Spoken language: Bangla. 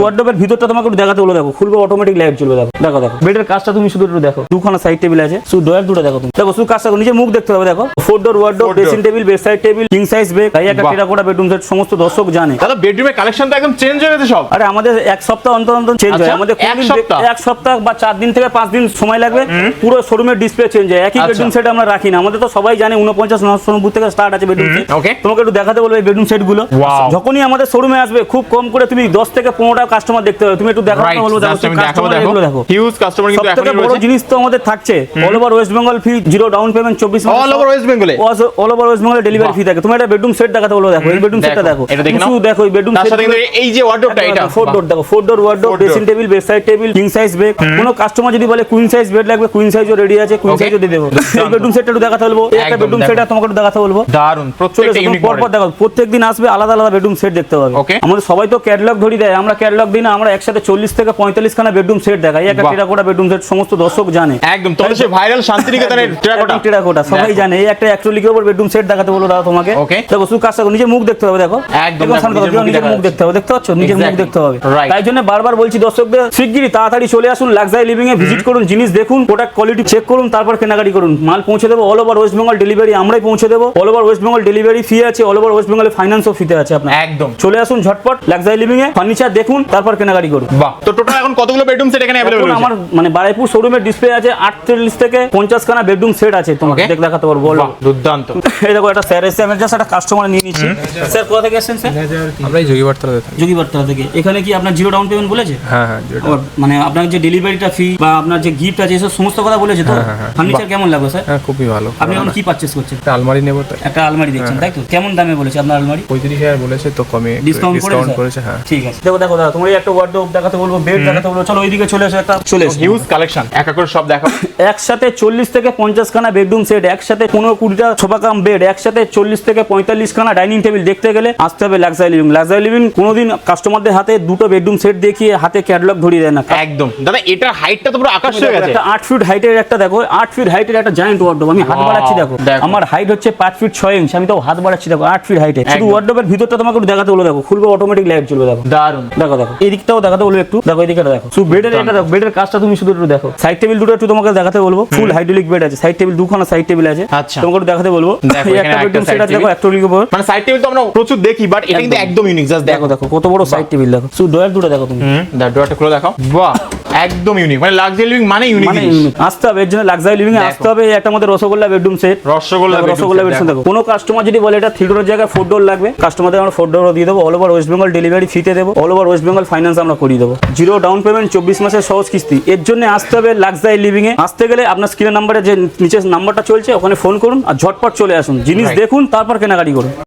ওয়ার্ডরোবের ভিতরটা তোমাকে একটু দেখাতে হলো দেখো। খুলবে অটোমেটিক লাইট চলবে দেখো। দেখো দেখো। বেডের কাজটা তুমি শুধু একটু দেখো। দুখানা সাইড টেবিল আছে। শুধু ডয়ার দুটো দেখো তুমি। দেখো শুধু কাজটা নিজের মুখ দেখতে হবে দেখো। Four door wardrobe Four dressing table bed side table king size bed তাই একটা। টেরাকোটা বেডরুম সেট সমস্ত দর্শক জানে। দাদা বেডরুমের কালেকশন তো একদম চেঞ্জ হয়ে গেছে সব। আরে আমাদের এক সপ্তাহ অন্তর অন্তর চেঞ্জ হয়। আচ্ছা, আমাদের এক সপ্তাহ? এক সপ্তাহ বা চার দিন থেকে পাঁচ দিন সময় লাগবে। পুরো শোরুমের ডিসপ্লে চেঞ্জ হয়। একই আচ্ছা। বেডরুম সেট আমরা রাখি না। আমাদের তো সবাই জানে উনপঞ্চাশ নব্বই থেকে স্টার্ট আছে বেডরুম সেট। তোমাকে একটু দেখাতে বলব এই বেডরুম সেটগুলো। যখনই আমাদের শোরুমে আসবে খুব কম করে তুমি দশ থেকে পনেরোটা কাস্টমার দেখতে হবে। তুমি একটু বলব দেখো হিউজ কাস্টমার কিন্তু বড় জিনিস তো আমাদের থাকছে। All over West Bengal fee zero down payment চব্বিশ অল ওভার ওয়েস্ট বেঙ্গলে all over West Bengal delivery fee থাকে। তুমি একটা বেডরুম সেট দেখাতে বলব দেখো। এই বেডরুম সেটটা দেখো। এটা দেখে এই বেডরুম কিন্তু এই যে ওয়ার্ডরোবটা এটা। ফোর ডোর দেখো। Four door wardrobe dressing table bed side table king size bed কোনো কাস্টমার যদি বলে কুইন সাইজ বেড লাগবে কুইন সাইজও রেডি আছে কুইন। সাইজও দিয়ে দেবো। এই। বেডরুম সেটটা একটু দেখাতে বলব। একটা বেডরুম দেখো। সেট তোমাকে একটু দেখাতে বলব। দারুণ প্রত্যেকটা ইউনিক পর পর দেখো প্রত্যেকদিন আসবে আলাদা আলাদা বেডরুম সেট দেখতে পাবে। আমাদের সবাই তো ক্যাটালগ ধরি দেয় আমরা ক্যাটালগ দিই না আমরা একসাথে চল্লিশ থেকে পঁয়তাল্লিশ খানা বেডরুম সেট দেখাই একটা। টেরাকোটা বেডরুম সেট সমস্ত দর্শক জানে। একদম তোমাদের সেই ভাইরাল শান্তিনিকেতনের টেরাকোটা। টেরাকোটা সবাই জানে। এই একটা অ্যাক্রিলিকের উপর বেডরুম সেট দেখাতে বলব দাদা তোমাকে। দেখো শুধু কাজটা নিজের মুখ দেখতে হবে দেখো। একদম নিজের মুখ দেখতে হবে দেখতে পাচ্ছ? নিজের মুখ দেখতে হবে। তাই জন্য বারবার বলছি দর্শকদের শিগগিরই তাড়াতাড়ি চলে আসুন লাক্সারি লিভিং এ ভিজিট করুন জিনিস দেখুন প্রোডাক্ট কোয়ালিটি চেক করুন তারপর কেনাকাটি করুন। মাল পৌঁছে দেবো all over West Bengal delivery আমরাই পৌঁছে দেবো। All over West Bengal delivery fee আছে অল ওভার ওয়েস্ট বেঙ্গলে ফাইন্যান্সও ফিতে আছে আপনার। একদম। চলে আসুন ঝটপট লাক্সারি লিভিং এ ফার্নিচার দেখুন তারপর কেনাকাটি করুন বাহ। তো টোটাল এখন কতগুলো বেডরুম সেট এখানে অ্যাভেলেবল এখন আমার মানে বারাইপুর শোরুমের ডিসপ্লে আছে আটচল্লিশ থেকে পঞ্চাশ খানা বেডরুম সেট আছে তোমাকে। দেখ দেখাতে পারব বলো। দুর্দান্ত। এই দেখো একটা স্যার এসে আমি জাস্ট একটা কাস্টমার নিয়ে নিচ্ছি। স্যার কোথা থেকে এসেছেন স্যার আমরা এই যোগীবার্তাতে থাকি যোগীবার্তা থেকে। এখানে কি আপনার জিরো ডাউন পেমেন্ট বলেছে? হ্যাঁ হ্যাঁ আবার মানে আপনার যে ডেলিভারিটা ফি বা আপনার যে গিফট আছে এসব সমস্ত কথা বলেছে তো? ফার্নিচার কেমন লাগবে স্যার হ্যাঁ খুবই ভালো আপনি এখন কি পারচেস করছেন? একটা আলমারি নেব তো। একটা আলমারি দেখছেন তাই তো? কেমন দামে বলেছে আপনার আলমারি? পঁয়ত্রিশ হাজার বলেছে তো কমে ডিসকাউন্ট করেছে করেছে হ্যাঁ। ঠিক আছে। দেখো দেখো দাদা তোমার এই একটা ওয়ার্ডরোব দেখাতে বলব বেড দেখাতে বলব। চলো ওইদিকে চলে এসো একটা। চলে এসো। হিউজ কালেকশন এক এক করে সব দেখো একসাথে চল্লিশ থেকে পঞ্চাশ খানা বেডরুম সেট একসাথে পনেরো কুড়িটা সোফা কাম বেড একসাথে চল্লিশ থেকে পঁয়তাল্লিশ খানা ডাইনিং টেবিল দেখতে গেলে আসতে হবে লাক্সারি লিভিং লাক্সারি লিভিং কোনোদিন কাস্টমারদের হাতে দুটো বেডরুম সেট দেখিয়ে হাতে ক্যাটালগ ধরিয়ে দেয় না। একদম। দাদা এটার হাইটটা তো পুরো আকাশ হয়ে গেছে। একটা আট ফিট হাইটের একটা দেখো আট ফিট হাইটের একটা জায়েন্ট ওয়ার্ডরোব আমি হাত বাড়াচ্ছি দেখো। দেখো। আমার হাইট হচ্ছে পাঁচ ফিট ছয় ইঞ্চ আমি তো হাত বাড়াচ্ছি দেখো আট ফিট হাইটে শুধু। ওয়ার্ডরোবের ভিতরটা তোমাকে দেখাতে বলো দেখো খুলবে অটোমেটিক লাইট চলবে দেখো। দারুণ দেখো দেখো। এই এদিকটাও দেখাতে বলব একটু। দেখো এই দেখো। শুধু বেডের এটা দেখো বেডের কাজটা তুমি শুধু একটু দেখো। সাইড টেবিল দুটো একটু তোমাকে দেখাতে বলব। ফুল হাইড্রোলিক বেড আছে। সাইড টেবিল দুখানা সাইড টেবিল আছে। আচ্ছা। তোমাকে দেখাতে বলব। দেখো, একটা বেডরুম সেট আছে দেখো। অ্যাক্টোলিক উপর। মানে সাইড টেবিল তো আমরা প্রচুর দেখি বাট এটা কিন্তু একদম। ইউনিক জাস্ট দেখো দেখো। দেখো কত বড় সাইড টেবিল দেখো। শুধু ডয়ার দুটো দেখো তুমি। ডোরটা খুলে দেখো বাহ। একদম ইউনিক মানে লাক্সারি লিভিং মানে ইউনিক। আসতে হবে এর জন্য লাক্সারি লিভিং এ আসতে হবে একটা আমাদের rasgulla bedroom set rasgulla rasgulla bedroom কোনো কাস্টমার যদি বলে এটা থ্রি ডোরের জায়গায় ফোর ডোর লাগবে কাস্টমারদের আমরা ফোর ডোরও দিয়ে দেবো all over West Bengal delivery ফিতে দেবো all over West Bengal finance আমরা করিয়ে দেবো। জিরো ডাউন পেমেন্ট চব্বিশ মাসের সহজ কিস্তি। এর জন্য আসতে হবে লাক্সারি লিভিং এ। আসতে গেলে আপনার স্ক্রিনের নাম্বারে যে নিচে নাম্বারটা চলছে ওখানে ফোন করুন আর ঝটপট চলে আসুন। জিনিস দেখুন তারপর কেনাকাটি করুন।